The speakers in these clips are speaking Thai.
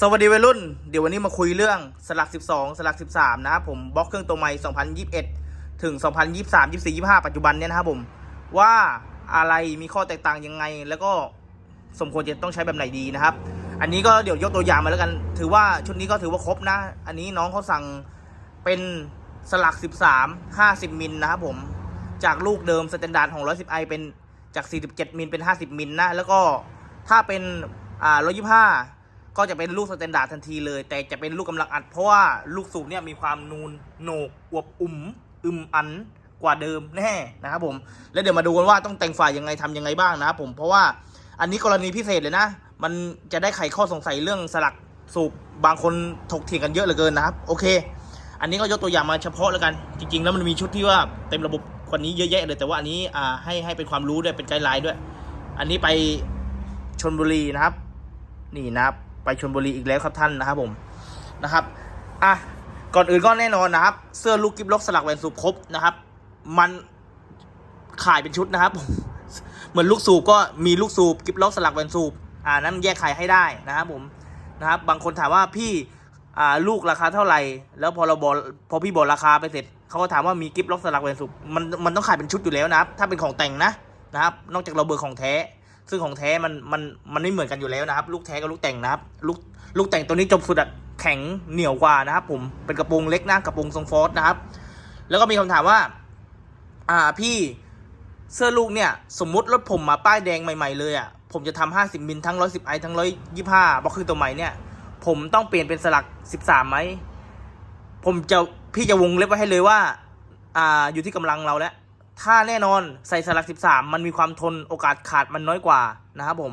สวัสดีวัยรุ่น เดี๋ยววันนี้มาคุยเรื่องสลัก 12 สลัก 13 นะครับผมบล็อกเครื่องตัวใหม่ 2021 ถึง 2023 24 25 ปัจจุบันเนี่ยนะครับผมว่าอะไรมีข้อแตกต่างยังไง แล้วก็สมควรจะต้องใช้แบบไหนดีนะครับ อันนี้ก็เดี๋ยวยกตัวอย่างมาแล้วกัน ถือว่าชุดนี้ก็ถือว่าครบนะ อันนี้น้องเขาสั่งเป็นสลัก 13 50 มิลนะครับผมจากลูกเดิมสแตนดาร์ดของ 110i เป็นจาก 47 มิลเป็น 50 มิลนะแล้วก็ถ้าเป็นอ่า125 ก็จะเป็นลูกสแตนดาร์ดทันทีเลย แต่จะเป็นลูกกำลังอัด เพราะว่าลูกสูบเนี่ยมีความนูนโหนกอวบอุ่มอึมอันกว่าเดิมแน่นะครับผม แล้วเดี๋ยวมาดูกันว่าต้องแต่งฝ่ายยังไงทำยังไงบ้างนะครับผมเพราะว่าอันนี้กรณีพิเศษเลยนะ มันจะได้ไขข้อสงสัยเรื่องสลักสูบบางคนถกเถียงกันเยอะเหลือเกินนะครับ โอเค อันนี้ก็ยกตัวอย่างมาเฉพาะแล้วกัน จริง ๆ แล้วมันมีชุดที่ว่าเต็มระบบกว่านี้เยอะแยะเลยแต่ว่าอันนี้อ่าให้ให้เป็นความรู้ด้วยเป็นไกด์ไลน์ด้วย อันนี้ไปชนบุรีนะครับ นี่นะครับ ไปชนบุรีอีกแล้วครับท่านนะครับผมนะครับอะก่อนอื่นก็แน่นอนนะครับ เสื้อลูกกิฟล็อกสลักแวนสูบครบนะครับ มันขายเป็นชุดนะครับผมเหมือนลูกสูบก็มีลูกสูบกิฟล็อกสลักแวนสูบอ่านั้นแยกขายให้ได้นะครับผมนะครับ บางคนถามว่าพี่อ่าลูกราคาเท่าไหร่ แล้วพอเราบอกพอพี่บอกราคาไปเสร็จเขาก็ถามว่ามีกิฟล็อกสลักแวนสูบมันมันต้องขายเป็นชุดอยู่แล้วนะครับ ถ้าเป็นของแต่งนะนะครับ นอกจากเราเบอร์ของแท้ ซึ่งของแท้มันมันมันไม่เหมือนกันอยู่แล้วนะครับ ลูกแท้กับลูกแต่งนะครับ ลูกลูกแต่งตัวนี้จบสุดอะแข็งเหนียวกว่านะครับผมเป็นกระโปรงเล็กนะกระโปรงทรงฟอสนะครับ แล้วก็มีคำถามว่า อ่าพี่เสื้อลูกเนี่ย สมมุติรถผมมาป้ายแดงใหม่ ๆ เลยอะผมจะทำห้าสิบมิลทั้งร้อยสิบไอทั้งร้อยยี่ห้าบอกคือตัวใหม่เนี่ย ผมต้องเปลี่ยนเป็นสลักสิบสามไหมผมจะพี่จะวงเล็บไว้ให้เลยว่า อ่าอยู่ที่กำลังเราแล้ว ถ้าแน่นอนใส่สลักสิบสามมันมีความทนโอกาสขาดมันน้อยกว่านะครับผม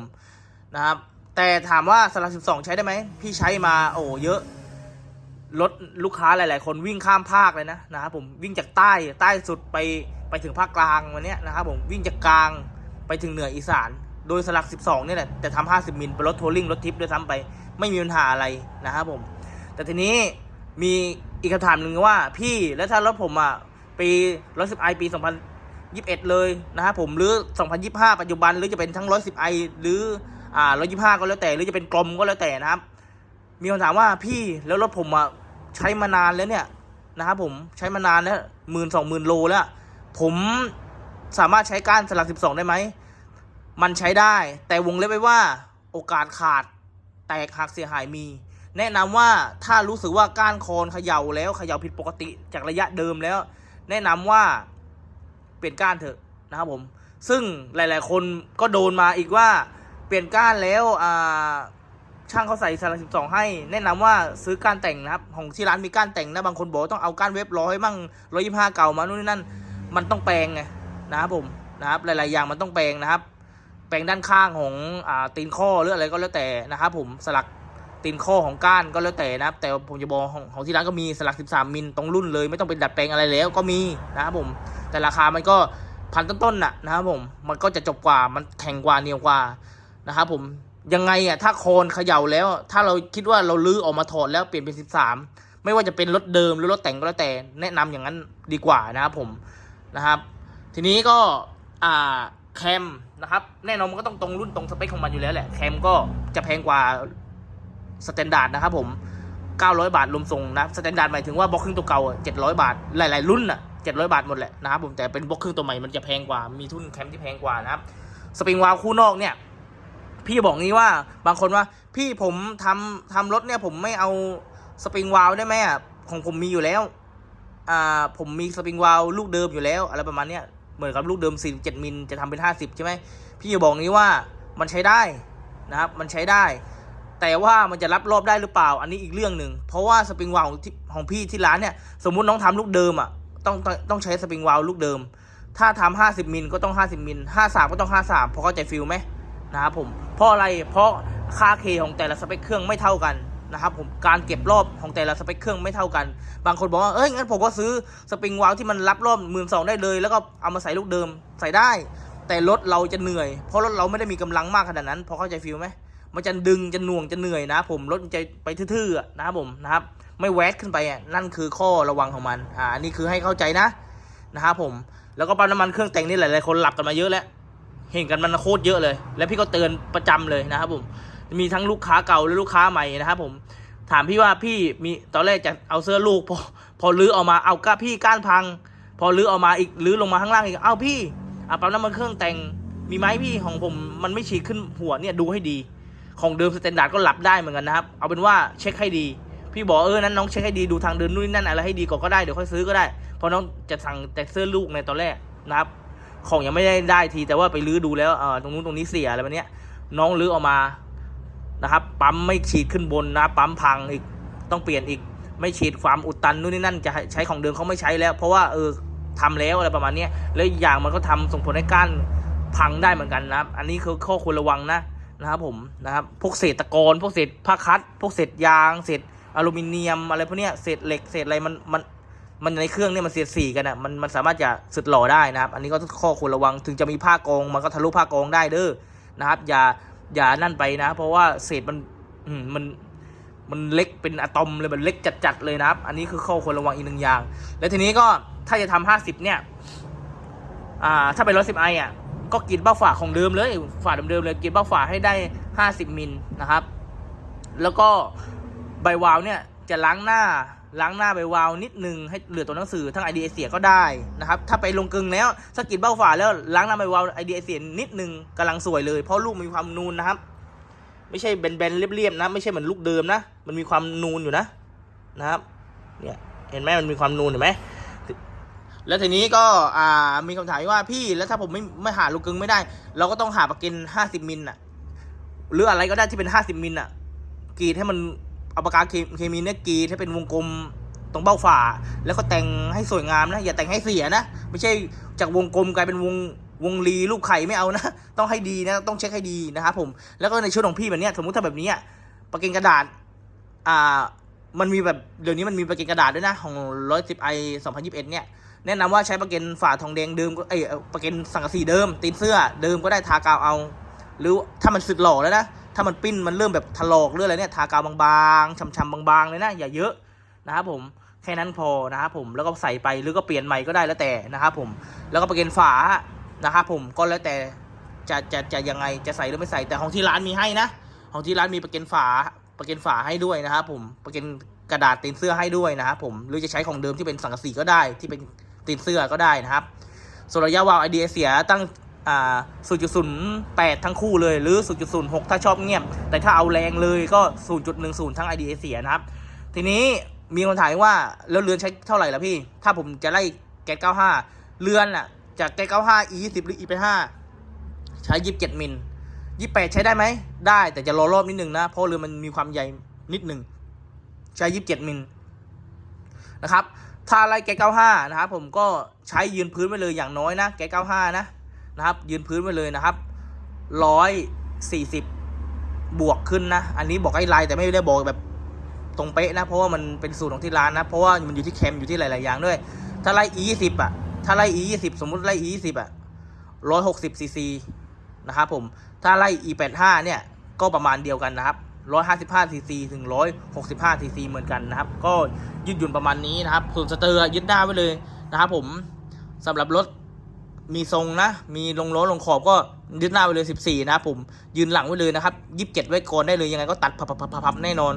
นะครับ แต่ถามว่าสลักสิบสองใช้ได้ไหม พี่ใช้มาโอ้เยอะรถลูกค้าหลาย ๆ คนวิ่งข้ามภาคเลยนะนะครับผมวิ่งจากใต้ใต้สุดไปไปถึงภาคกลางวันนี้นะครับผมวิ่งจากกลางไปถึงเหนืออีสาน โดยสลัก 12เนี่ยแหละแต่ทำ50มิลเป็นรถทัวริงรถทิปด้วยซ้ำไปไม่มีปัญหาอะไรนะครับผม แต่ทีนี้มีอีกคำถามหนึ่งว่าพี่แล้วถ้ารถผมอะปี110ไอปี 21 เลยนะครับผมหรือ 2025 ปัจจุบันหรือจะเป็นทั้ง 110ไอหรืออ่า125 ก็แล้วแต่ หรือจะเป็นกลมก็แล้วแต่นะครับ มีคำถามว่าพี่แล้วรถผมอะใช้มานานแล้วเนี่ยนะครับผมใช้มานานแล้วหมื่นสองหมื่นโลแล้ว ผมสามารถใช้ก้านสลักสิบสองได้ไหม มันใช้ได้ แต่วงเล็บไว้ว่าโอกาสขาดแตกหักเสียหายมี แนะนำว่าถ้ารู้สึกว่าก้านคอนเขย่าแล้วเขย่าผิดปกติจากระยะเดิมแล้ว แนะนำว่า เปลี่ยนก้านเถอะนะครับผม ซึ่งหลาย ๆ คนก็โดนมาอีกว่าเปลี่ยนก้านแล้วช่างเขาใส่สลักสิบสองให้ แนะนำว่าซื้อก้านแต่งนะครับของที่ร้านมีก้านแต่งนะบางคนบอกต้องเอาก้านเว็บร้อยมั่งร้อยยี่ห้าเก่ามานู่นนี่นั่นมันต้องแปลงไงนะครับผมนะครับหลาย ๆ อย่างมันต้องแปลงนะครับ แปลงด้านข้างของอตีนข้อหรืออะไรก็แล้วแต่นะครับผมสลัก ตีนข้อของก้านก็แล้วแต่นะครับ แต่ผมจะบอกของของที่ร้านก็มีสลัก 13 มิลตรงรุ่นเลย ไม่ต้องเป็นดัดแปลงอะไรแล้วก็มีนะครับผม แต่ราคามันก็พันต้นๆน่ะนะครับผม มันก็จะจบกว่ามันแข็งกว่าเหนียวกว่านะครับผมยังไงอะถ้าโคนเขย่าแล้ว ถ้าเราคิดว่าเราลื้อออกมาถอดแล้วเปลี่ยนเป็น 13 ไม่ว่าจะเป็นรถเดิมหรือรถแต่งก็แล้วแต่แนะนำอย่างนั้นดีกว่านะครับผมนะครับ ทีนี้ก็อ่าแคมนะครับ แน่นอนมันก็ต้องตรงรุ่นตรงสเปคของมันอยู่แล้วแหละ แคมก็จะแพงกว่า สแตนดาร์ดนะครับผม900 บาทรวมส่งนะสแตนดาร์ดหมายถึงว่าบล็อกครึ่งตัวเก่า700 บาท หลาย ๆ รุ่นอะ700 บาทหมดแหละนะครับผมแต่เป็นบล็อกครึ่งตัวใหม่มันจะแพงกว่ามีทุนแคมที่แพงกว่านะครับสปริงวาล์วคู่นอกเนี่ยพี่บอกงี้ว่าบางคนว่าพี่ผมทำทำรถเนี่ยผมไม่เอาสปริงวาล์วได้ไหมอะของผมมีอยู่แล้วอ่าผมมีสปริงวาล์วลูกเดิมอยู่แล้วอะไรประมาณเนี้ยเหมือนกับลูกเดิม47มิลจะทำเป็น 50 ใช่ไหมพี่จะบอกงี้ว่ามันใช้ได้นะครับมันใช้ได้ แต่ว่ามันจะรับรอบได้หรือเปล่า อันนี้อีกเรื่องหนึ่งเพราะว่าสปริงวาลของของพี่ที่ร้านเนี่ยสมมุติน้องทำลูกเดิมอะต้องต้องใช้สปริงวาลลูกเดิม ถ้าทำ50มิลก็ต้อง 50มิล53 ก็ต้อง 53พอเข้าใจฟิลไหมนะครับผมเพราะอะไรเพราะค่าเคของแต่ละสเปคเครื่องไม่เท่ากันนะครับผมการเก็บรอบของแต่ละสเปคเครื่องไม่เท่ากัน บางคนบอกว่าเอ้ยงั้นผมก็ซื้อสปริงวาลที่มันรับรอบหมื่นสองได้เลย แล้วก็เอามาใส่ลูกเดิมใส่ได้ แต่รถเราจะเหนื่อย เพราะรถเราไม่ได้มีกำลังมากขนาดนั้นพอเข้าใจฟิลไหม มันจะดึงจะหน่วงจะเหนื่อยนะผมรถมันจะไปทื่อๆนะครับผมนะครับไม่แวดขึ้นไปอะนั่นคือข้อระวังของมันอ่าอันนี้คือให้เข้าใจนะนะครับผมแล้วก็ปั๊มน้ำมันเครื่องแต่งนี่หลายๆคนหลับกันมาเยอะแล้วเห็นกันมันโคตรเยอะเลย แล้วพี่ก็เตือนประจำเลยนะครับผมมีทั้งลูกค้าเก่าและลูกค้าใหม่นะครับผมถามพี่ว่าพี่มีตอนแรกจะเอาเสื้อลูกพอพอลื้อออกมาเอาก้าพี่ก้านพัง พอลื้อออกมาอีกลื้อลงมาข้างล่างอีกเอ้าพี่อะปั๊มน้ำมันเครื่องแต่งมีไหมพี่ของผมมันไม่ฉีกขึ้นหัวเนี่ยดูให้ดี ของเดิมสแตนดาร์ดก็หลับได้เหมือนกันนะครับ เอาเป็นว่าเช็คให้ดี พี่บอกเออนั้นน้องเช็คให้ดีดูทางเดินนู่นนนั่นอะไรให้ดีก่อนก็ได้เดี๋ยวค่อยซื้อก็ได้ เพราะน้องจะสั่งแต่เสื้อลูกในตอนแรกนะครับ ของยังไม่ได้ได้ทีแต่ว่าไปลื้อดูแล้วเออตรงนู้นตรงนี้เสียอะไรแบบเนี้ยน้องลื้อออกมานะครับปั๊มไม่ฉีดขึ้นบนนะปั๊มพังอีกต้องเปลี่ยนอีกไม่ฉีดความอุดตันนู่นนี่นั่นจะใช้ของเดิมเขาไม่ใช้แล้ว เพราะว่าเออทำแล้วอะไรประมาณนี้แล้วอย่างมันก็ทำส่งผลให้ก้านพังได้เหมือนกันนะครับ อันนี้คือข้อควรระวังนะ นะครับผมนะครับพวกเศษตะกอนพวกเศษผ้าคัดพวกเศษยางเศษอลูมิเนียมอะไรพวกเนี้ยเศษเหล็กเศษอะไรมันมันมันในเครื่องเนี่ยมันเสียดสีกันอะมันมันสามารถจะสึกหล่อได้นะครับ อันนี้ก็ข้อควรระวังถึงจะมีผ้ากองมันก็ทะลุผ้ากองได้เด้อนะครับ อย่าอย่านั่นไปนะ เพราะว่าเศษมันมันมันเล็กเป็นอะตอมเลยมันเล็กจัดๆเลยนะครับ อันนี้คือข้อควรระวังอีกหนึ่งอย่าง แล้วทีนี้ก็ถ้าจะทำห้าสิบเนี่ยอ่าถ้าเป็นร้อยสิบไออะ ก็กรีดเบ้าฝาของเดิมเลยฝาเดิมๆเลยกรีดเบ้าฝาให้ได้ห้าสิบมิลนะครับ แล้วก็ใบวาล์วเนี่ยจะล้างหน้าล้างหน้าใบวาล์วนิดนึงให้เหลือตัวหนังสือทั้งไอเดียเสียก็ได้นะครับ ถ้าไปลงกึงแล้วถ้ากรีดเบ้าฝาแล้วล้างหน้าใบวาล์วไอเดียเสียนิดนึงกำลังสวยเลย เพราะลูกมีความนูนนะครับ ไม่ใช่แบนๆเรียบๆนะ ไม่ใช่เหมือนลูกเดิมนะ มันมีความนูนอยู่นะนะครับเนี่ยเห็นไหมมันมีความนูนเห็นไหม แล้วทีนี้ก็อ่ามีคำถามว่าพี่แล้วถ้าผมไม่ไม่หาลูกกึงไม่ได้ เราก็ต้องหาปากเกนห้าสิบมิลน่ะ หรืออะไรก็ได้ที่เป็นห้าสิบมิลน่ะกรีดให้มันเอาปากกาเคมีเนี่ยกรีดให้เป็นวงกลมตรงเบ้าฝ่า แล้วก็แต่งให้สวยงามนะ อย่าแต่งให้เสียนะ ไม่ใช่จากวงกลมกลายเป็นวงวงรีลูกไข่ไม่เอานะ ต้องให้ดีนะ ต้องเช็คให้ดีนะครับผม แล้วก็ในชุดของพี่แบบเนี้ยสมมติถ้าแบบนี้ปากเกนกระดาษ อ่า มันมีแบบเดี๋ยวนี้มันมีปากเกนกระดาษด้วยนะของร้อยสิบไอสองพันยิบเอ็ดเนี่ยแนะนำว่าใช้ปากเกนฝาทองแดงเดิมก็เอ้ยเอาปากเกนสังกะสีเดิม ตีนเสื้อเดิมก็ได้ทากาวเอา หรือถ้ามันสึกหล่อแล้วนะถ้ามันปิ้นมันเริ่มแบบถลอกเรื่องอะไรเนี่ยทากาวบางๆช้ำๆบางๆเลยนะอย่าเยอะนะครับผมแค่นั้นพอนะครับผมแล้วก็ใส่ไปหรือก็เปลี่ยนใหม่ก็ได้แล้วแต่นะครับผมแล้วก็ปากเกนฝานะครับผมก็แล้วแต่จะจะจะยังไงจะใส่หรือไม่ใส่แต่ของที่ร้านมีให้นะของที่ร้านมีปากเกนฝา ปากเกนฝาให้ด้วยนะครับผมปากเกนกระดาษตีนเสื้อให้ด้วยนะครับผมหรือจะใช้ของเดิมที่เป็นสังกะสีก็ได้ ที่เป็นตีนเสื้อก็ได้นะครับส่วนระยะวาล์วไอเดียเสียตั้งอ่า0.08ทั้งคู่เลย หรือ0.06ถ้าชอบเงียบ แต่ถ้าเอาแรงเลยก็0.10ทั้งไอเดียเสียนะครับ ทีนี้มีคนถามว่าแล้วเรือนใช้เท่าไหร่ล่ะพี่ ถ้าผมจะไล่แก๊ส95เรือนอะ จากแก๊ส95 E 20หรือ E 85ใช้27มิล 28ใช้ได้ไหม ได้แต่จะรอรอบนิดนึงนะ เพราะเรือมันมีความใหญ่นิดหนึ่งใช้27มิลนะครับถ้าไล่แก๊ส95นะครับผมก็ใช้ยืนพื้นไปเลยอย่างน้อยนะแก๊ส95นะนะครับ ยืนพื้นไปเลยนะครับ140บบวกขึ้นนะ อันนี้บอกให้ไลน์แต่ไม่ได้บอกแบบตรงเป๊ะนะ เพราะว่ามันเป็นสูตรของที่ร้านนะ เพราะว่ามันอยู่ที่แคมอยู่ที่หลาย ๆ อย่างด้วย ถ้าไล่ E 20อะ ถ้าไล่ E 20สมมติไล่ E 20อะ160ซีซี นะครับผม ถ้าไล่ E 85 เนี่ย ก็ประมาณเดียวกันนะครับ155ซีซีถึง 165ซีซีเหมือนกันนะครับ ก็ยืดหยุ่นประมาณนี้นะครับ ส่วนสเตอร์ยึดหน้าไว้เลยนะครับผมสำหรับรถมีทรงนะ มีลงล้อลงขอบก็ยึดหน้าไปเลย 14 นะครับผม ยืนหลังไว้เลยนะครับ 27 ไว้ก่อนได้เลย ยังไงก็ตัดพับๆๆๆแน่นอน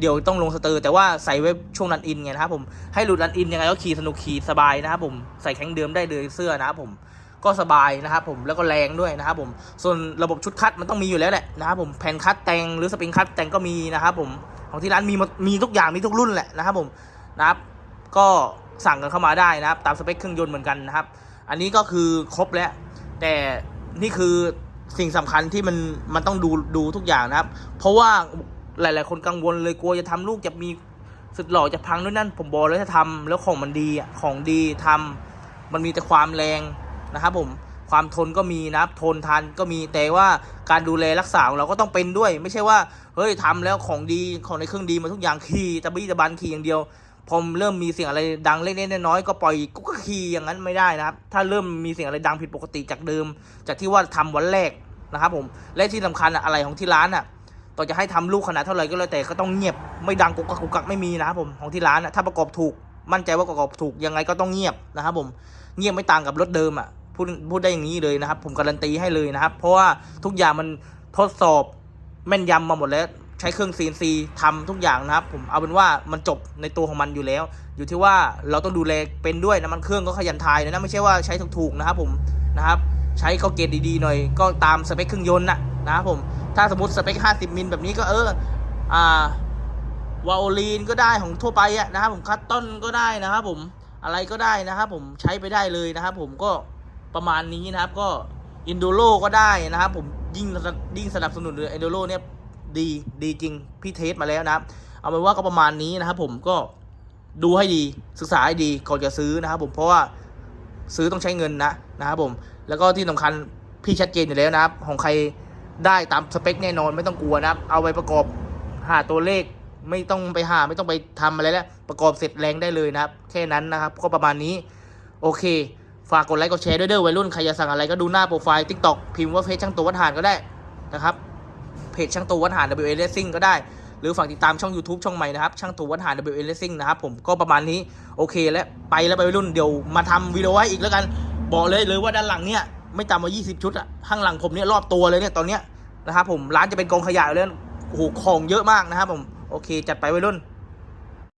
เดี๋ยวต้องลงสเตอร์ แต่ว่าใส่ไว้ช่วงรันอินไงนะครับผม ให้หลุดรันอินยังไงก็ขี่สนุกขี่สบายนะครับผม ใส่แข้งเดิมได้เลยเสื้อนะครับผม ก็สบายนะครับผมแล้วก็แรงด้วยนะครับผมส่วนระบบชุดคัดมันต้องมีอยู่แล้วแหละนะครับผมแผ่นคัดแต่งหรือสปริงคัดแต่งก็มีนะครับผมของที่ร้านมีหมดมีทุกอย่างมีทุกรุ่นแหละนะครับผมนะครับก็สั่งกันเข้ามาได้นะครับ ตามสเปคเครื่องยนต์เหมือนกันนะครับ อันนี้ก็คือครบแล้ว แต่นี่คือสิ่งสำคัญที่มันมันต้องดูดูทุกอย่างนะครับ เพราะว่าหลาย ๆ คนกังวลเลยกลัวจะทำลูกจะมีสุดหล่อจะพังด้วยนั่นผมบอกแล้วถ้าทำแล้วของมันดีอะของดีทำมันมีแต่ความแรง นะครับผมความทนก็มีนะครับทนทานก็มีแต่ว่าการดูแลรักษาของเราก็ต้องเป็นด้วย ไม่ใช่ว่าเฮ้ยทำแล้วของดีของในเครื่องดีมาทุกอย่างขี่ตะบี้ตะบันขี่อย่างเดียวพอเริ่มมีเสียงอะไรดังเล็กๆน้อยๆก็ปล่อยกุ๊กคีอย่างนั้นไม่ได้นะครับ ถ้าเริ่มมีเสียงอะไรดังผิดปกติจากเดิม จากที่ว่าทำวันแรกนะครับผมและที่สำคัญอะอะไรของที่ร้านอะต่อจะให้ทำลูกขนาดเท่าไหร่ก็แล้วแต่ก็ต้องเงียบไม่ดังกุกกักกุกกักไม่มีนะครับผมของที่ร้านอะถ้าประกอบถูกมั่นใจว่าประกอบถูกยังไงก็ต้องเงียบนะครับผมเงียบไม่ต่างกับรถเดิมอะ พูดพูดได้อย่างนี้เลยนะครับ ผมการันตีให้เลยนะครับ เพราะว่าทุกอย่างมันทดสอบแม่นยำมาหมดแล้ว ใช้เครื่อง CNC ทำทุกอย่างนะครับ ผมเอาเป็นว่ามันจบในตัวของมันอยู่แล้ว อยู่ที่ว่าเราต้องดูแลเป็นด้วยน้ำมันเครื่องก็ขยันทายนะไม่ใช่ว่าใช้ถูกๆนะครับผมนะครับ ใช้เขาเกรดดีๆหน่อยก็ตามสเปคเครื่องยนต์นะนะครับผมถ้าสมมติสเปค 50 มิลแบบนี้ก็เอออ่าวาโอลีนก็ได้ของทั่วไปอะนะครับผมคัตต้นก็ได้นะครับผมอะไรก็ได้นะครับผมใช้ไปได้เลยนะครับผมก็ ประมาณนี้นะครับ ก็อินโดโลก็ได้นะครับ ผมยิ่งยิ่งสนับสนุนเลยอินโดโลเนี่ยดีดีจริงพี่เทสมาแล้วนะครับ เอาเป็นว่าก็ประมาณนี้นะครับผมก็ดูให้ดีศึกษาให้ดีก่อนจะซื้อนะครับ ผมเพราะว่าซื้อต้องใช้เงินนะนะครับผมแล้วก็ที่สำคัญพี่ชัดเจนอยู่แล้วนะครับ ของใครได้ตามสเปคแน่นอนไม่ต้องกลัวนะครับ เอาไปประกอบหาตัวเลขไม่ต้องไปหาไม่ต้องไปทำอะไรแล้ว ประกอบเสร็จแรงได้เลยนะครับ แค่นั้นนะครับ ก็ประมาณนี้ โอเค ฝากกดไลค์กดแชร์ด้วยเด้อวัยรุ่น ใครจะสั่งอะไรก็ดูหน้าโปรไฟล์ TikTok พิมพ์ว่าเพจช่างตัววัดหานก็ได้นะครับ เพจช่างตัววัดหาน WA Racing ก็ได้ หรือฝากติดตามช่อง YouTube ช่องใหม่นะครับ ช่างตัววัดหาน WA Racing นะครับผมก็ประมาณนี้โอเคแล้วไปแล้วไปวัยรุ่นเดี๋ยวมาทำวิดีโอให้อีกแล้วกัน บอกเลยเลยว่าด้านหลังเนี่ยไม่ต่ำกว่า 20 ชุดอะข้างหลังผมเนี่ยรอบตัวเลยเนี่ยตอนเนี้ยนะครับผมร้านจะเป็นกองขยะเลยโอ้โหของเยอะมากนะครับผมโอเค จัดไปวัยรุ่น